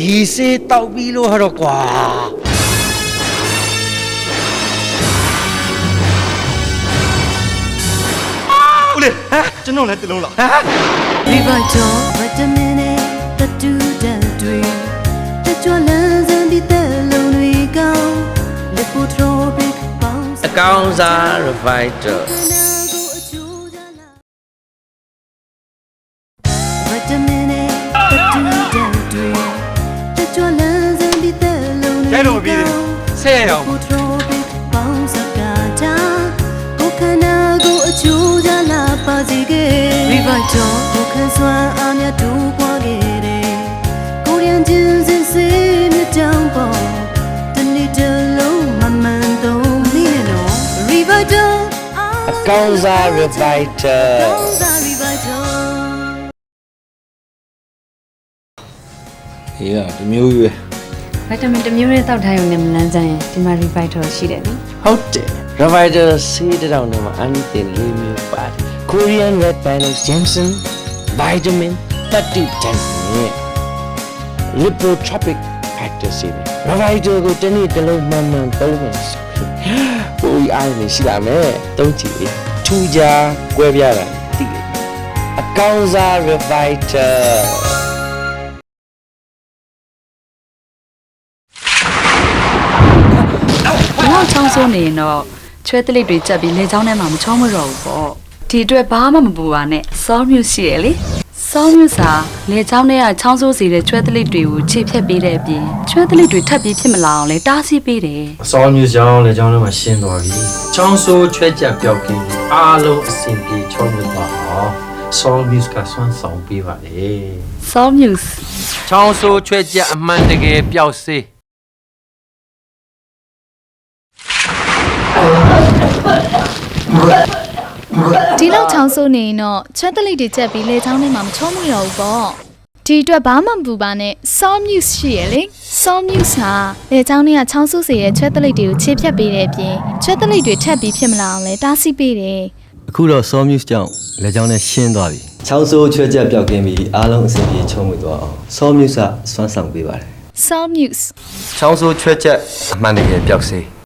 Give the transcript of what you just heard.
ဒီစေးတောက်ပြီးလို့ဟတော့ကွာဦးလေးဟမ်ကျွန်တော်လည်းတလုံးလား Revital vitamin A တတူတန်တွေတကြွလန်းစံဒီတဲ့လုံးတွေကောင်း Lipotropic ပေါင်းစအကောင်စား revital သေးဆဲရအောင် Lipotropic ပေါင်းစကားတာကိုခန္ဓာကိုအချိုးကြလားပါစီခဲ့ Revital ကိုခန်းစွမ်းအားများတူပွားခဲ့တယ်ကိုရန်ချင်းစစ်စေးမြတောင်ပေါ်တနေ့တလုံးမမှန်တော့မိနဲ့နော် Revital အကောင်စား revital ကောင်းစား Revital ဒီကဒီမျိုးရွယ် ဗီတာမင်တစ်မျိုးနဲ့တောက်ထားရုံနဲ့မလန်းကြရင်ဒီမှာ revital ရှိတယ်နော်ဟုတ်တယ် revital စေးတစ်တောင်နဲ့မှာအန်တင်လေးမျိုးပါတယ် Korean red panda Jameson vitamin 32နဲ့ lipotropic factor စီတယ် revital ကိုတစ်နေ့တစ်လုံးမှန်မှန်သုံးမယ်ဆိုရင်ပိုပြီးအားရရှိလာမယ်သုံးချီလေးထူကြကွဲပြားတာသိတယ်အကောင်စား revital ချောင်းဆိုးနေရင်တော့ချွဲတလိပ်တွေကြက်ပြီးလေချောင်းထဲမှာမချောင်းမတော့ဘူးပေါ့ဒီအတွက်ဘာမှမပူပါနဲ့ soft mute ရှိရလေ soft mute စာလေချောင်းထဲကချောင်းဆိုးစေတဲ့ချွဲတလိပ်တွေကိုခြေဖြတ်ပေးတဲ့အပြင်ချွဲတလိပ်တွေထပ်ပြီးဖြစ်မလာအောင်လဲတားဆီးပေးတယ်အစောမျိုးကြောင်းလေကြောင်းထဲမှာရှင်းသွားပြီ။ချောင်းဆိုးချွဲကြက်ပြောက်ကင်းပြီးအားလုံးအဆင်ပြေချုံးမသွားအောင်ဆောင်းမျိုးကဆွမ်းဆောင်ပေးပါလေ soft mute ချောင်းဆိုးချွဲ့ချက်အမှန်တကယ်ပျောက်စေး လောက်ချောင်းဆိုးနေရင်တော့ချွတ်တလိပ်တွေချက်ပြီးလေချောင်းထဲမှာမချောမွေတော့ဘူးပေါ့ဒီအတွက်ဘာမှမပူပါနဲ့ saw muse ရှိရလေ saw muse ဟာလေချောင်းထဲကချောင်းဆိုးစေတဲ့ချွတ်တလိပ်တွေကိုခြေဖြတ်ပေးတဲ့အပြင်ချွတ်တလိပ်တွေထပ်ပြီးဖြစ်မလာအောင်လဲတားဆီးပေးတယ်အခုတော့ saw muse ကြောင့်လက်ကြောင်းနဲ့ရှင်းသွားပြီချောင်းဆိုးချွဲချက်ပြောက်ကင်းပြီးအားလုံးအဆင်ပြေချုံးမသွားအောင်ဆောမြူစာစွမ်းဆောင်ပေးပါတယ် saw muse ချောင်းဆိုးချွဲ့ချက်အမှန်တကယ်ပျောက်စေး